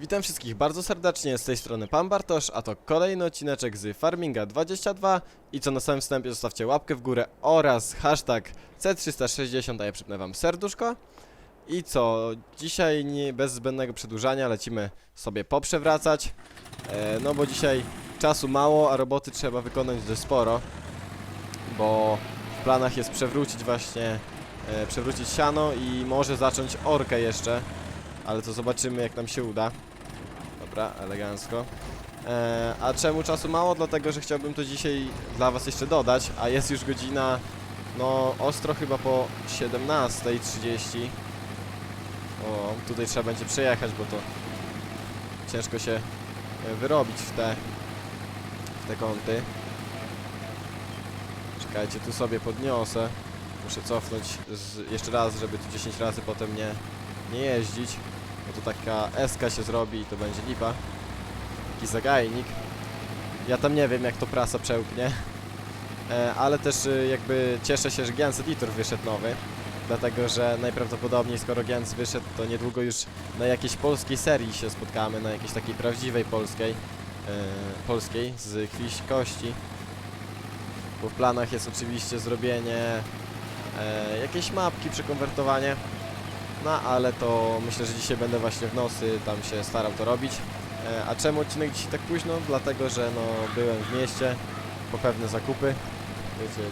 Witam wszystkich bardzo serdecznie, z tej strony Pan Bartosz, a to kolejny odcineczek z Farminga 22 i co na samym wstępie zostawcie łapkę w górę oraz hashtag C360, a ja przypnę wam serduszko. I co, dzisiaj nie, bez zbędnego przedłużania lecimy sobie poprzewracać, e, no bo dzisiaj czasu mało, a roboty trzeba wykonać dość sporo, bo w planach jest przewrócić właśnie, e, przewrócić siano i może zacząć orkę jeszcze, ale to zobaczymy jak nam się uda. Dobra, elegancko. E, a czemu czasu mało? Dlatego, że chciałbym to dzisiaj dla was jeszcze dodać, a jest już godzina, no ostro chyba po 17.30. O, tutaj trzeba będzie przejechać, bo to ciężko się e, wyrobić w te, w te kąty. Czekajcie, tu sobie podniosę. Muszę cofnąć z, jeszcze raz, żeby tu 10 razy potem nie, nie jeździć. Bo to taka eska się zrobi i to będzie lipa. Taki zagajnik. Ja tam nie wiem jak to prasa przełknie. E, ale też e, jakby cieszę się, że Gens Editor wyszedł nowy. Dlatego, że najprawdopodobniej skoro Gens wyszedł, to niedługo już na jakiejś polskiej serii się spotkamy, na jakiejś takiej prawdziwej polskiej, e, polskiej z krwi i kości. Bo w planach jest oczywiście zrobienie e, jakiejś mapki, przekonwertowanie. No ale to myślę, że dzisiaj będę właśnie w nosy tam się starał to robić. E, a czemu odcinek dzisiaj tak późno? Dlatego, że no byłem w mieście po pewne zakupy. Wiecie,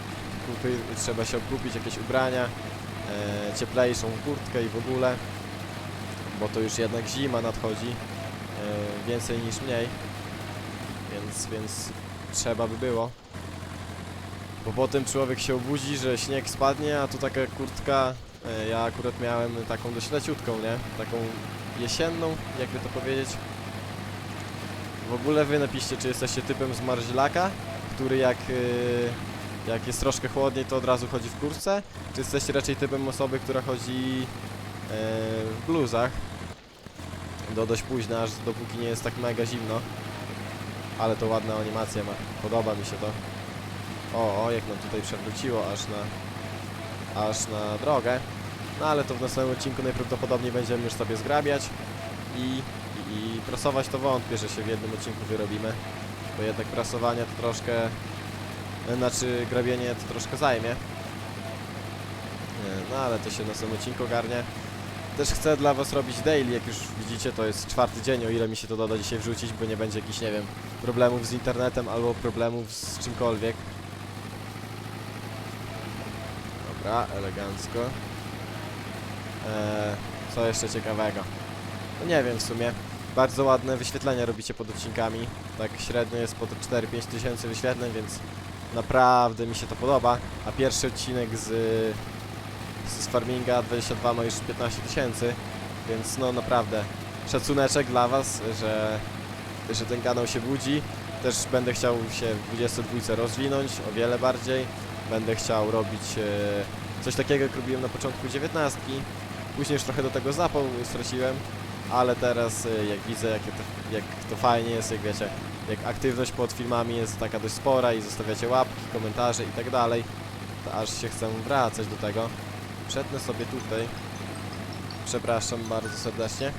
kupy, trzeba się okupić, jakieś ubrania, e, cieplejszą kurtkę i w ogóle. Bo to już jednak zima nadchodzi. E, więcej niż mniej. Więc, więc trzeba by było. Bo potem człowiek się obudzi, że śnieg spadnie, a tu taka kurtka Ja akurat miałem taką dość leciutką, nie? Taką jesienną, jakby to powiedzieć. W ogóle wy napiszcie, czy jesteście typem zmarzlaka, który jak, y, jak jest troszkę chłodniej, to od razu chodzi w kurtce, czy jesteście raczej typem osoby, która chodzi e, w bluzach do dość późna, aż dopóki nie jest tak mega zimno. Ale to ładna animacja ma, podoba mi się to. O, o, jak nam tutaj przewróciło aż na, aż na drogę. No ale to w następnym odcinku najprawdopodobniej będziemy już sobie zgrabiać i, i, i prasować to wątpię, że się w jednym odcinku wyrobimy. Bo jednak prasowanie to troszkę, znaczy grabienie to troszkę zajmie. No ale to się w następnym odcinku ogarnie. Też chcę dla was robić daily, jak już widzicie to jest czwarty dzień, o ile mi się to doda dzisiaj wrzucić, bo nie będzie jakichś, nie wiem, problemów z internetem albo problemów z czymkolwiek. Dobra, elegancko. Eee, co jeszcze ciekawego? No nie wiem w sumie. Bardzo ładne wyświetlenia robicie pod odcinkami. Tak średnio jest po 4-5 tysięcy wyświetleń, więc naprawdę mi się to podoba. A pierwszy odcinek z, z Farminga 22 ma już 15 tysięcy, więc no naprawdę szacuneczek dla Was, że, że ten kanał się budzi. Też będę chciał się w 22 rozwinąć o wiele bardziej. Będę chciał robić e, coś takiego, jak robiłem na początku 19. Później już trochę do tego zapał straciłem, ale teraz e, jak widzę, jakie to, jak to fajnie jest, jak wiecie, jak aktywność pod filmami jest taka dość spora i zostawiacie łapki, komentarze i tak dalej, to aż się chcę wracać do tego. Przetnę sobie tutaj. Przepraszam bardzo serdecznie.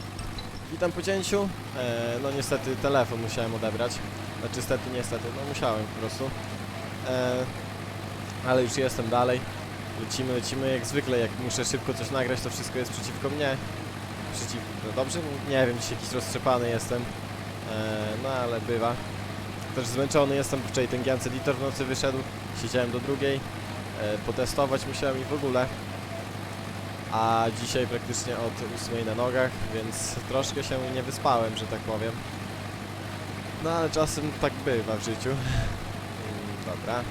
Witam po cięciu. E, no niestety telefon musiałem odebrać. Znaczy niestety, niestety, no musiałem po prostu. E, ale już jestem dalej. Lecimy, lecimy jak zwykle, jak muszę szybko coś nagrać, to wszystko jest przeciwko mnie. Przeciw... No dobrze? Nie wiem, dzisiaj jakiś roztrzepany jestem. E, no ale bywa. Też zmęczony jestem, wczoraj ten Giants Editor w nocy wyszedł. Siedziałem do drugiej. E, potestować musiałem i w ogóle. A dzisiaj praktycznie od 8 na nogach, więc troszkę się nie wyspałem, że tak powiem. No ale czasem tak bywa w życiu. Dobra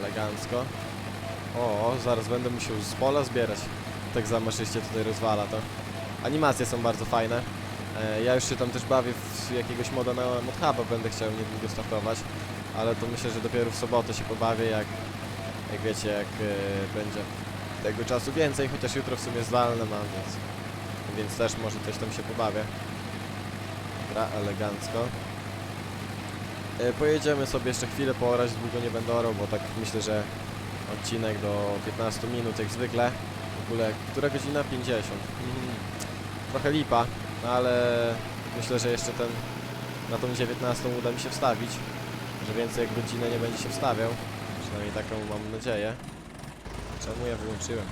elegancko. O, zaraz będę musiał z pola zbierać. Tak zamaszyście tutaj rozwala to. Animacje są bardzo fajne. E, ja już się tam też bawię w jakiegoś moda na ModHuba, będę chciał niedługo startować. Ale to myślę, że dopiero w sobotę się pobawię, jak, jak wiecie, jak e, będzie tego czasu więcej, chociaż jutro w sumie zdalne mam, więc, więc też może coś tam się pobawię. Dobra, elegancko. E, Pojedziemy sobie jeszcze chwilę poorać, długo nie będę orał, bo tak myślę, że odcinek do 15 minut jak zwykle. W ogóle, która godzina? 50. Mhm. Trochę lipa, No ale myślę, że jeszcze ten na tą 19 uda mi się wstawić. Że więcej jak godzinę nie będzie się wstawiał. Przynajmniej taką mam nadzieję. Czemu ja wyłączyłem?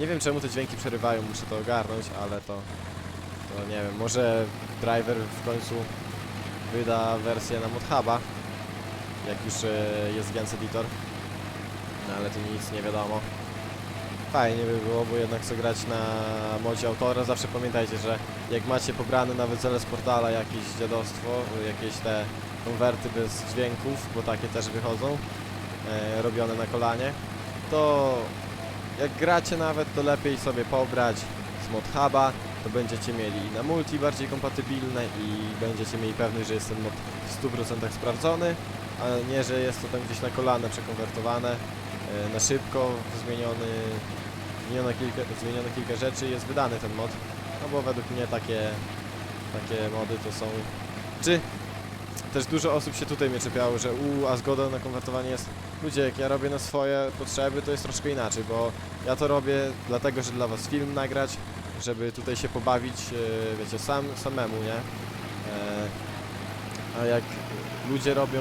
Nie wiem czemu te dźwięki przerywają, muszę to ogarnąć, ale to... To nie wiem, może driver w końcu wyda wersję na ModHuba, jak już e, jest Gens Editor. No ale to nic nie wiadomo. Fajnie by było, bo jednak chcę grać na modzie autora. Zawsze pamiętajcie, że jak macie pobrane nawet z LS Portala jakieś dziadostwo, jakieś te konwerty bez dźwięków, bo takie też wychodzą, e, robione na kolanie, to jak gracie nawet, to lepiej sobie pobrać z ModHuba, to będziecie mieli na multi bardziej kompatybilne i będziecie mieli pewność, że jest ten mod w 100% sprawdzony, a nie, że jest to tam gdzieś na kolana przekonwertowane, e, na szybko zmieniony, zmienione kilka, zmienione kilka rzeczy i jest wydany ten mod, no bo według mnie takie, takie mody to są, czy też dużo osób się tutaj mnie czepiało, że u, a zgoda na konwertowanie jest Ludzie, jak ja robię na swoje potrzeby, to jest troszkę inaczej, bo ja to robię dlatego, że dla was film nagrać, żeby tutaj się pobawić, e, wiecie, sam, samemu, nie? E, a jak ludzie robią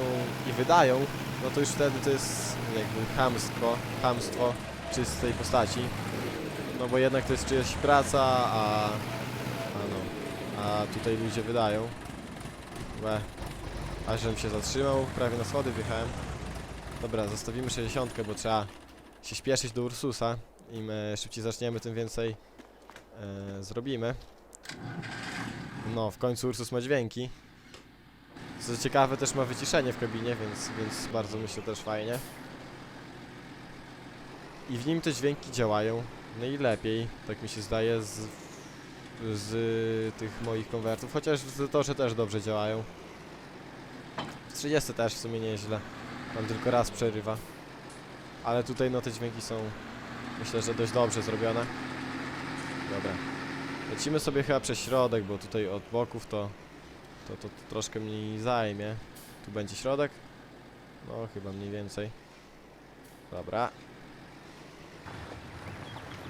i wydają, no to już wtedy to jest jakby chamstwo, chamstwo czystej postaci. No bo jednak to jest czyjaś praca, a, a no, a tutaj ludzie wydają. Łe. Aż żebym się zatrzymał, prawie na schody wjechałem. Dobra, zostawimy 60, bo trzeba się śpieszyć do Ursusa. Im e, szybciej zaczniemy, tym więcej e, zrobimy. No, w końcu Ursus ma dźwięki. Co ciekawe, też ma wyciszenie w kabinie, więc, więc bardzo myślę też fajnie. I w nim te dźwięki działają najlepiej, tak mi się zdaje, z, z tych moich konwertów. Chociaż w Zetorze też dobrze działają. W 30 też w sumie nieźle. Tam tylko raz przerywa. Ale tutaj no te dźwięki są myślę, że dość dobrze zrobione. Dobra. Lecimy sobie chyba przez środek, bo tutaj od boków to, to, to, to troszkę mniej zajmie. Tu będzie środek? No chyba mniej więcej. Dobra.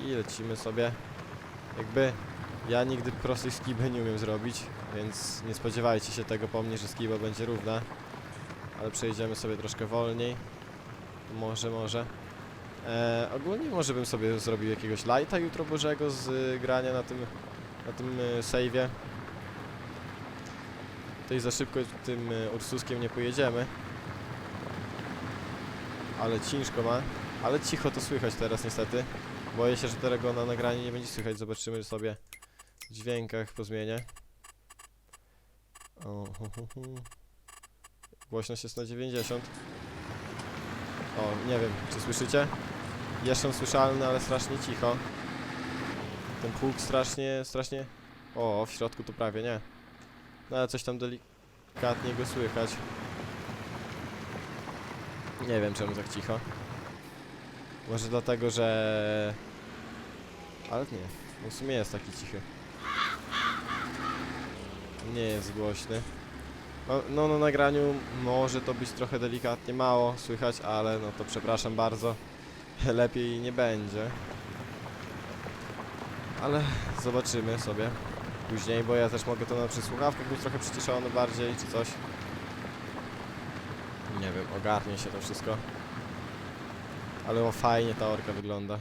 I lecimy sobie. Jakby ja nigdy prostej skiby nie umiem zrobić, więc nie spodziewajcie się tego po mnie, że skiba będzie równa ale przejdziemy sobie troszkę wolniej. Może, może. E, ogólnie może bym sobie zrobił jakiegoś lighta jutro bożego z y, grania na tym, na tym y, save'ie. Tutaj za szybko tym y, Ursuskiem nie pojedziemy. Ale ciężko ma. Ale cicho to słychać teraz niestety. Boję się, że tego na nagraniu nie będzie słychać. Zobaczymy sobie w dźwiękach po zmianie. O, hu, hu, hu. Głośność jest na 90. O, nie wiem, czy słyszycie? Jeszcze słyszalny, ale strasznie cicho. Ten huk strasznie, strasznie... O, w środku to prawie nie. No ale coś tam delikatnie go słychać. Nie wiem czemu tak cicho. Może dlatego, że... Ale nie, no w sumie jest taki cichy. Nie jest głośny. No, no na nagraniu może to być trochę delikatnie mało słychać, ale no to przepraszam bardzo. Lepiej nie będzie. Ale zobaczymy sobie później, bo ja też mogę to na przy słuchawkach być trochę przyciszone bardziej, czy coś. Nie wiem, ogarnie się to wszystko. Ale o fajnie ta orka wygląda.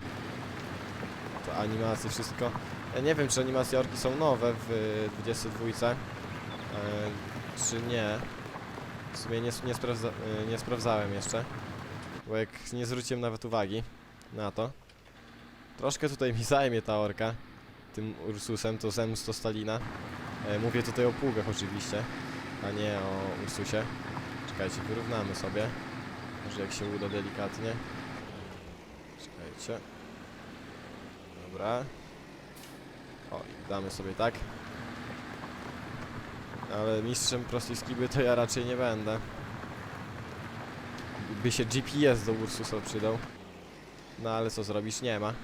To animacje, wszystko. Ja nie wiem, czy animacje orki są nowe w 22. E, czy nie. W sumie nie, nie, sprawdza, y, nie sprawdzałem jeszcze. Bo jak nie zwróciłem nawet uwagi na to. Troszkę tutaj mi zajmie ta orka. Tym Ursusem, to zemsto Stalina. E, mówię tutaj o pługach oczywiście, a nie o Ursusie. Czekajcie, wyrównamy sobie. Może jak się uda delikatnie. Czekajcie. Dobra. O, damy sobie tak. Ale mistrzem prostej skiby to ja raczej nie będę. By się GPS do Ursusa przydał. No ale co zrobisz? Nie ma.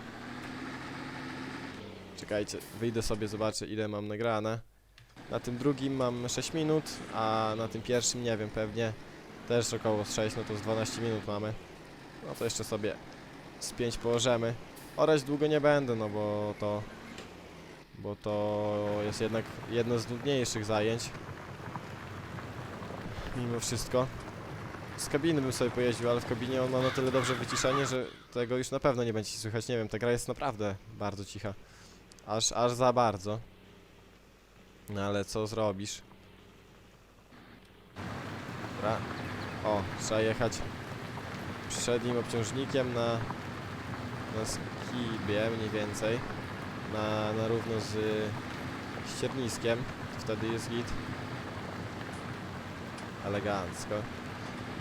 Czekajcie, wyjdę sobie, zobaczę ile mam nagrane. Na tym drugim mam 6 minut, a na tym pierwszym nie wiem, pewnie też około z 6, no to z 12 minut mamy. No to jeszcze sobie z 5 położymy. Orać długo nie będę, no bo to bo to jest jednak jedno z nudniejszych zajęć. Mimo wszystko. Z kabiny bym sobie pojeździł, ale w kabinie on ma na tyle dobrze wyciszenie, że tego już na pewno nie będzie słychać. Nie wiem, ta gra jest naprawdę bardzo cicha. Aż, aż za bardzo. No ale co zrobisz? Dobra. O, trzeba jechać przednim obciążnikiem na, na skibie mniej więcej. Na, na równo z ścierniskiem. Wtedy jest git. Elegancko.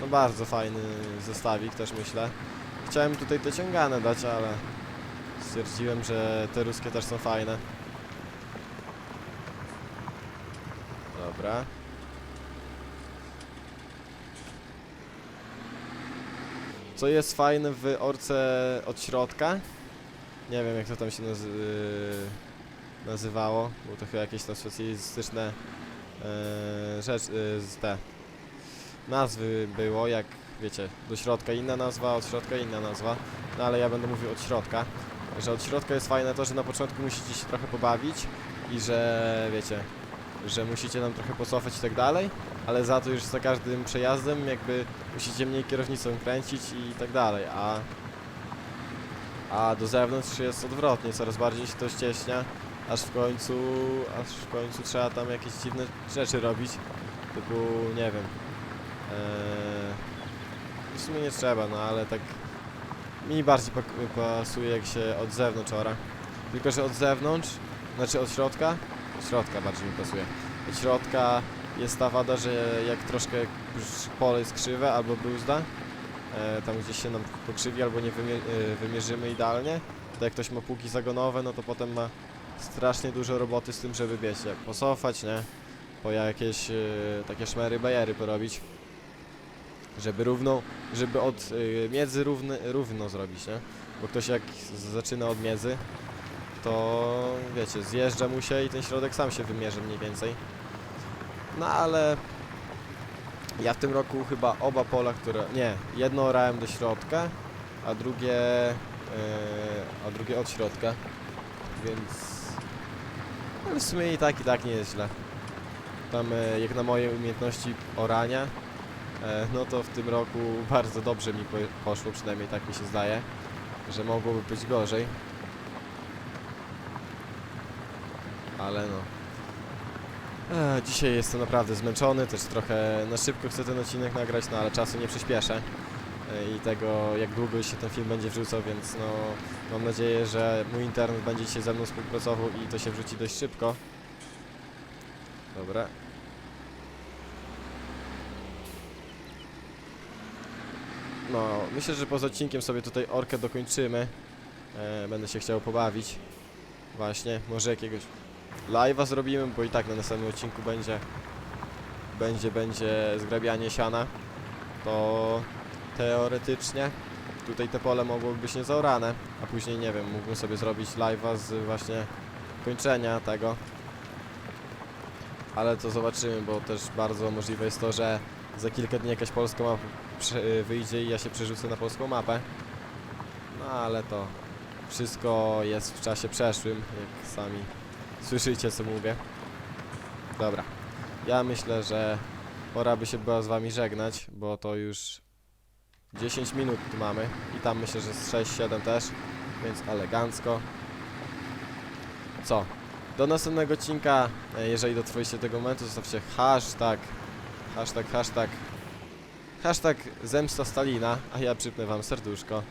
No bardzo fajny zestawik też myślę. Chciałem tutaj te ciągane dać, ale stwierdziłem, że te ruskie też są fajne. Dobra. Co jest fajne w orce od środka? Nie wiem jak to tam się nazy nazywało, bo to chyba jakieś tam specjalistyczne e, rzecz, e, z te nazwy było, jak wiecie, do środka inna nazwa, od środka inna nazwa, no ale ja będę mówił od środka, że od środka jest fajne to, że na początku musicie się trochę pobawić i że wiecie, że musicie nam trochę pocofać i tak dalej, ale za to już za każdym przejazdem jakby musicie mniej kierownicą kręcić i tak dalej, a a do zewnątrz jest odwrotnie, coraz bardziej się to ścieśnia, aż w końcu, aż w końcu trzeba tam jakieś dziwne rzeczy robić, typu, nie wiem, Eee, w sumie nie trzeba, no ale tak mi bardziej pasuje jak się od zewnątrz ora. Tylko, że od zewnątrz, znaczy od środka, od środka bardziej mi pasuje. Od środka jest ta wada, że jak troszkę pole jest krzywe albo bruzda, e, tam gdzieś się nam pokrzywi albo nie wymie e, wymierzymy idealnie, to jak ktoś ma półki zagonowe, no to potem ma strasznie dużo roboty z tym, żeby wiecie, posofać, nie? Po jakieś e, takie szmery bajery porobić żeby równą, żeby od y, miedzy równy, równo zrobić, nie? Bo ktoś jak zaczyna od miedzy, to wiecie, zjeżdża mu się i ten środek sam się wymierzy mniej więcej. No ale ja w tym roku chyba oba pola, które, nie, jedno orałem do środka, a drugie, y, a drugie od środka, więc ale w sumie i tak i tak nie jest źle. Tam y, jak na moje umiejętności orania, no to w tym roku bardzo dobrze mi po- poszło, przynajmniej tak mi się zdaje, że mogłoby być gorzej. Ale no. E, dzisiaj jestem naprawdę zmęczony, też trochę na szybko chcę ten odcinek nagrać, no ale czasu nie przyspieszę. E, I tego, jak długo się ten film będzie wrzucał, więc no mam nadzieję, że mój internet będzie dzisiaj ze mną współpracował i to się wrzuci dość szybko. Dobra, No, myślę, że poza odcinkiem sobie tutaj orkę dokończymy. E, będę się chciał pobawić. Właśnie, może jakiegoś live'a zrobimy, bo i tak na następnym odcinku będzie będzie, będzie zgrabianie siana. To teoretycznie tutaj te pole mogłoby być niezaorane, a później, nie wiem, mógłbym sobie zrobić live'a z właśnie kończenia tego. Ale to zobaczymy, bo też bardzo możliwe jest to, że za kilka dni jakaś polska prze- wyjdzie i ja się przerzucę na polską mapę. No ale to wszystko jest w czasie przeszłym, jak sami słyszycie co mówię. Dobra. Ja myślę, że pora by się była z wami żegnać, bo to już 10 minut tu mamy i tam myślę, że z 6-7 też, więc elegancko. Co? Do następnego odcinka, e, jeżeli dotrwaliście do tego momentu, zostawcie hashtag, hashtag, hashtag Hashtag zemsta Stalina, a ja przypnę wam serduszko.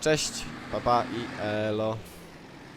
Cześć, papa i elo.